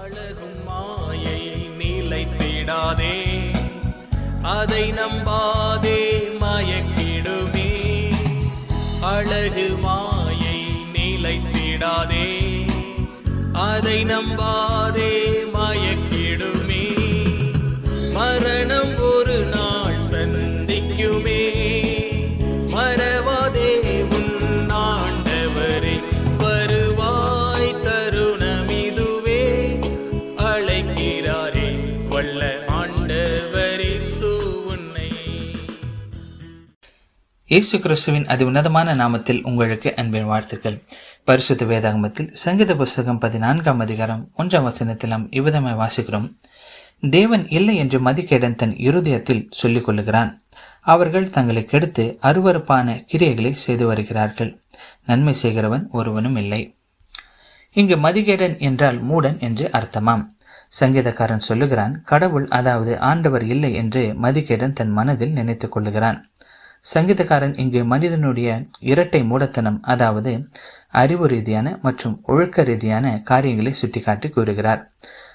அழகும் மாயை நிலைத்திடாதே. அதை நம்பாதே மயக்கிடுமே. அழகு மாயை நிலைத்திடாதே. அதை நம்பாதே இயேசு கிறிஸ்துவின் அதி உன்னதமான நாமத்தில் உங்களுக்கு அன்பின் வாழ்த்துக்கள். பரிசுத்த வேதாகமத்தில் சங்கீத புஸ்தகம் பதினான்காம் அதிகாரம் ஒன்றாம் வசனத்தில் நாம் இவ்விதமாய் வாசிக்கிறோம். தேவன் இல்லை என்று மதிக்கேடன் தன் இருதயத்தில் சொல்லிக் கொள்ளுகிறான். அவர்கள் தங்களை கெடுத்து அருவருப்பான கிரியைகளை செய்து வருகிறார்கள். நன்மை செய்கிறவன் ஒருவனும் இல்லை. இங்கு மதிகேடன் என்றால் மூடன் என்று அர்த்தமாம். சங்கீதக்காரன் சொல்லுகிறான் கடவுள் அதாவது ஆண்டவர் இல்லை என்று மதிகேடன் தன் மனதில் நினைத்துக் கொள்ளுகிறான். சங்கீதக்காரன் இங்கு மனிதனுடைய இரட்டை மூடத்தனம் அதாவது அறிவு ரீதியான மற்றும் ஒழுக்க ரீதியான காரியங்களை சுட்டிக்காட்டி கூறுகிறார்.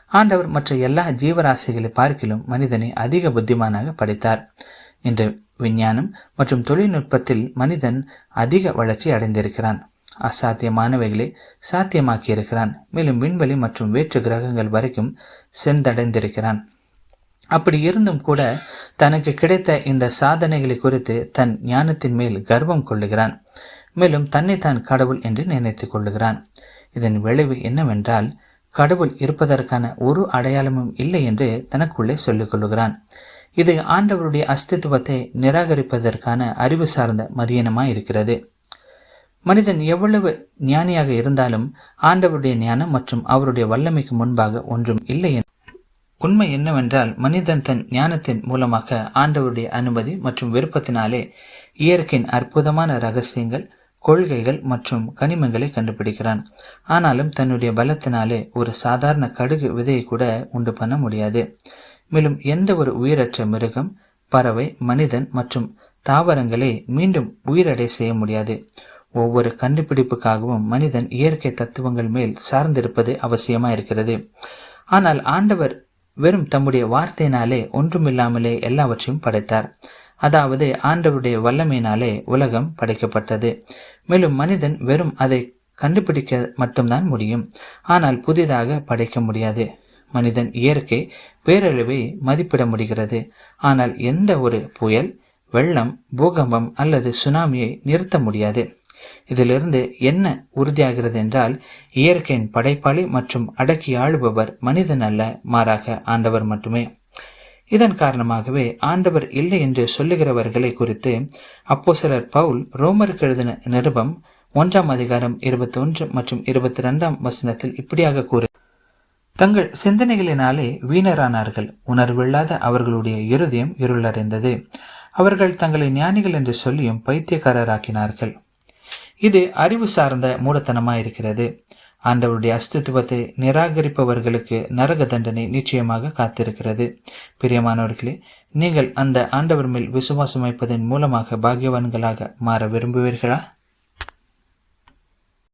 ஆண்டவர் மற்ற எல்லா ஜீவராசிகளை பார்க்கிலும் மனிதனை அதிக புத்திமானாக படைத்தார். இன்று விஞ்ஞானம் மற்றும் தொழில்நுட்பத்தில் மனிதன் அதிக வளர்ச்சி அடைந்திருக்கிறான். அசாத்தியமானவைகளை சாத்தியமாக்கியிருக்கிறான். மேலும் விண்வெளி மற்றும் வேற்று கிரகங்கள் வரைக்கும் சென்றடைந்திருக்கிறான். அப்படி இருந்தும் கூட தனக்கு கிடைத்த இந்த சாதனைகளை குறித்து தன் ஞானத்தின் மேல் கர்வம் கொள்ளுகிறான். மேலும் தன்னைத்தான் கடவுள் என்று நினைத்து கொள்ளுகிறான். இதன் விளைவு என்னவென்றால் கடவுள் இருப்பதற்கான ஒரு அடையாளமும் இல்லை என்று தனக்குள்ளே சொல்லிக் கொள்ளுகிறான். இது ஆண்டவருடைய அஸ்தித்துவத்தை நிராகரிப்பதற்கான அறிவு சார்ந்த மதியனமாய் இருக்கிறது மனிதன் எவ்வளவு ஞானியாக இருந்தாலும் ஆண்டவருடைய ஞானம் மற்றும் அவருடைய வல்லமைக்கு முன்பாக ஒன்றும் இல்லை உண்மை என்னவென்றால் மனிதன் தன் ஞானத்தின் மூலமாக ஆண்டவருடைய அனுமதி மற்றும் விருப்பத்தினாலே இயற்கையின் அற்புதமான ரகசியங்கள் கொள்கைகள் மற்றும் கனிமங்களை கண்டுபிடிக்கிறான். ஆனாலும் தன்னுடைய பலத்தினாலே ஒரு சாதாரண கடுகு விதையை கூட உண்டு பண்ண முடியாது. மேலும் எந்த ஒரு உயிரற்ற மிருகம் பறவை மனிதன் மற்றும் தாவரங்களை மீண்டும் உயிரடை செய்ய முடியாது. ஒவ்வொரு கண்டுபிடிப்புக்காகவும் மனிதன் இயற்கை தத்துவங்கள் மேல் சார்ந்திருப்பது அவசியமாக இருக்கிறது ஆனால் ஆண்டவர் வெறும் தம்முடைய வார்த்தையினாலே ஒன்றுமில்லாமலே எல்லாவற்றையும் படைத்தார். அதாவது ஆண்டவருடைய வல்லமையினாலே உலகம் படைக்கப்பட்டது. மேலும் மனிதன் வெறும் அதை கண்டுபிடிக்க மட்டும்தான் முடியும். ஆனால் புதிதாக படைக்க முடியாது. மனிதன் இயற்கை பேரழிவை மதிப்பிட முடிகிறது. ஆனால் எந்த ஒரு புயல் வெள்ளம் பூகம்பம் அல்லது சுனாமியை நிறுத்த முடியாது. இதிலிருந்து என்ன உறுதியாகிறது என்றால் இயற்கையின் படைப்பாளி மற்றும் அடக்கி ஆளுபவர் மனிதன் அல்ல மாறாக ஆண்டவர் மட்டுமே. இதன் காரணமாகவே ஆண்டவர் இல்லை என்று சொல்லுகிறவர்களை குறித்து அப்போ சிலர் பவுல் ரோமருக்கு எழுதின நிருபம் ஒன்றாம் அதிகாரம் இருபத்தி ஒன்று மற்றும் இருபத்தி ரெண்டாம் வசனத்தில் இப்படியாக கூறு. தங்கள் சிந்தனைகளினாலே வீணரானார்கள். உணர்வில்லாத அவர்களுடைய இருதயம் இருளடைந்தது. அவர்கள் தங்களை ஞானிகள் என்று சொல்லியும் பைத்தியக்காரராக்கினார்கள். இது அறிவு சார்ந்த மூடத்தனமாயிருக்கிறது ஆண்டவருடைய அஸ்தித்துவத்தை நிராகரிப்பவர்களுக்கு நரக தண்டனை நிச்சயமாக காத்திருக்கிறது. பிரியமானவர்களே நீங்கள் அந்த ஆண்டவர் மேல் விசுவாசம் வைப்பதன் மூலமாக பாகியவான்களாக மாற விரும்புவீர்களா?